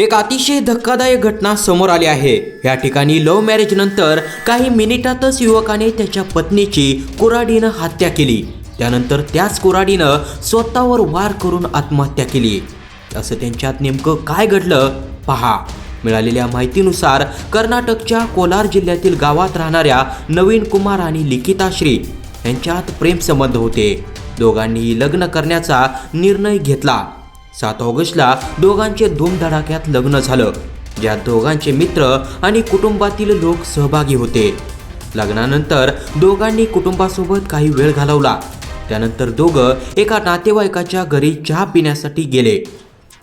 एक अतिशय धक्कादायक घटना समोर आली आहे. या ठिकाणी लव्ह मॅरेज नंतर काही मिनिटातच युवकाने त्याच्या पत्नीची कुऱ्हाडीनं हत्या केली. त्यानंतर त्याच कुऱ्हाडीनं स्वतःवर वार करून आत्महत्या केली. असं त्यांच्यात नेमकं काय घडलं? पहा. मिळालेल्या माहितीनुसार कर्नाटकच्या कोलार जिल्ह्यातील गावात राहणाऱ्या नवीन कुमार आणि लिखिताश्री यांच्यात प्रेमसंबंध होते. दोघांनीही लग्न करण्याचा निर्णय घेतला. सात ऑगस्टला दोघांचे धूमधडाक्यात लग्न झालं. ज्यात दोघांचे मित्र आणि कुटुंबातील लोक सहभागी होते. लग्नानंतर दोघांनी कुटुंबासोबत काही वेळ घालवला. त्यानंतर दोघं एका नातेवाईकाच्या घरी चहा पिण्यासाठी गेले.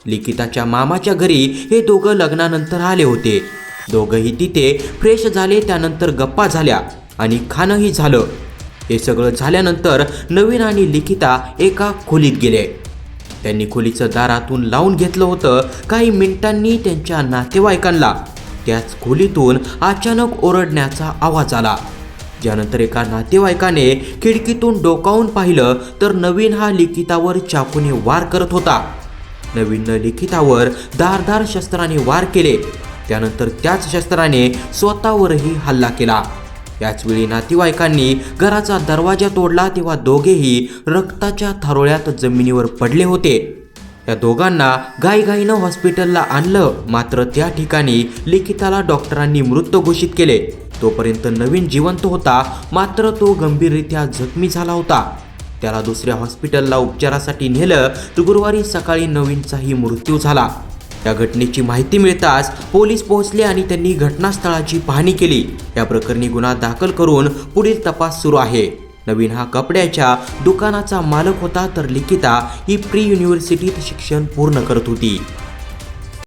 लिखिताच्या मामाच्या घरी हे दोघं लग्नानंतर आले होते. दोघंही तिथे फ्रेश झाले त्यानंतर गप्पा झाल्या आणि खाणंही झालं. हे सगळं झाल्यानंतर नवीन आणि लिखिता एका खोलीत गेले. त्यांनी खोलीचं दारातून लावून घेतलं होतं. काही मिनिटांनी त्यांच्या नातेवाईकांना. त्याच खोलीतून अचानक ओरडण्याचा आवाज आला. ज्यानंतर एका नातेवाईकाने खिडकीतून डोकावून पाहिलं तर नवीन हा लिखितावर चाकूने वार करत होता. नवीननं लिखितावर धारधार शस्त्राने वार केले. त्यानंतर त्याच शस्त्राने स्वतःवरही हल्ला केला. याचवेळी नातेवाईकांनी घराचा दरवाजा तोडला तेव्हा दोघेही रक्ताच्या थारोळ्यात जमिनीवर पडले होते. या दोघांना घाईघाईनं हॉस्पिटलला आणलं. मात्र त्या ठिकाणी लिखिताला डॉक्टरांनी मृत घोषित केले. तोपर्यंत नवीन जिवंत होता मात्र तो गंभीररित्या जखमी झाला होता. त्याला दुसऱ्या हॉस्पिटलला उपचारासाठी नेलं. तर गुरुवारी सकाळी नवीनचाही मृत्यू झाला. या घटनेची माहिती मिळताच पोलीस पोहोचले आणि त्यांनी घटनास्थळाची पाहणी केली. या प्रकरणी गुन्हा दाखल करून पुढील तपास सुरू आहे. नवीन हा कपड्याच्या दुकानाचा मालक होता तर लिखिता ही प्री युनिव्हर्सिटीत शिक्षण पूर्ण करत होती.